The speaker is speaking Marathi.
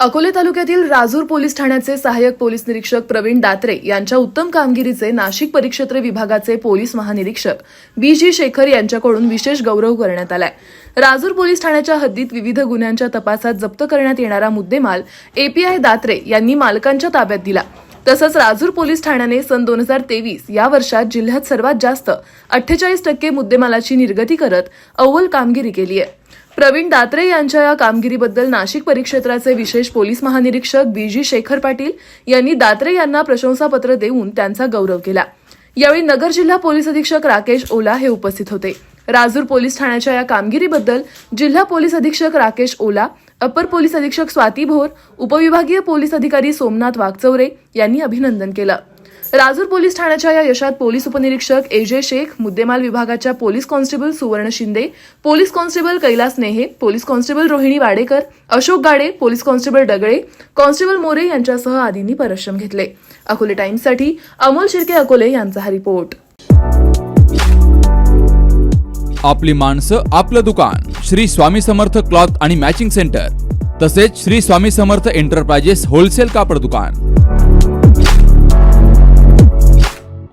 अकोले तालुक्यातील राजूर पोलीस ठाण्याचे सहाय्यक पोलीस निरीक्षक प्रवीण दात्रे यांच्या उत्तम कामगिरीचे नाशिक परिक्षेत्र विभागाचे पोलीस महानिरीक्षक बी जी शेखर यांच्याकडून विशेष गौरव करण्यात आलाय. राजूर पोलीस ठाण्याच्या हद्दीत विविध गुन्ह्यांच्या तपासात जप्त करण्यात येणारा मुद्देमाल एपीआय दात्रे यांनी मालकांच्या ताब्यात दिला. तसंच राजूर पोलीस ठाण्याने सन दोन हजार तेवीस या वर्षात जिल्ह्यात सर्वात जास्त अठ्ठेचाळीस टक्के मुद्देमालाची निर्गती करत अव्वल कामगिरी केली आहे. प्रवीण दात्रे यांच्या या कामगिरीबद्दल नाशिक परिक्षेत्राचे विशेष पोलीस महानिरीक्षक बी जी शेखर पाटील यांनी दात्रे यांना प्रशंसापत्र देऊन त्यांचा गौरव केला. यावेळी नगर जिल्हा पोलीस अधीक्षक राकेश ओला हे उपस्थित होते. राजूर पोलीस ठाण्याच्या या कामगिरीबद्दल जिल्हा पोलीस अधीक्षक राकेश ओला अपर पोलीस अधीक्षक स्वाती भोर उपविभागीय पोलीस अधिकारी सोमनाथ वाघचौरे यांनी अभिनंदन केलं. राजूर पोलीस ठाण्याच्या या यशात पोलीस उपनिरीक्षक एजे शेख मुद्देमाल विभागाच्या पोलीस कॉन्स्टेबल सुवर्ण Shinde police constable Kailas Nehe police constable Rohini Wadekar Ashok Gade police constable Dagale constable More यांच्यासह आदींनी परिश्रम घेतले. अकोले टाइम्ससाठी अमोल शिर्के अकोले यांचा हा रिपोर्ट. आपली माणसं आपलं दुकान. श्री स्वामी समर्थ क्लॉथ आणि मॅचिंग सेंटर. तसेच श्री स्वामी समर्थ एंटरप्राइजेस होलसेल कापड दुकान.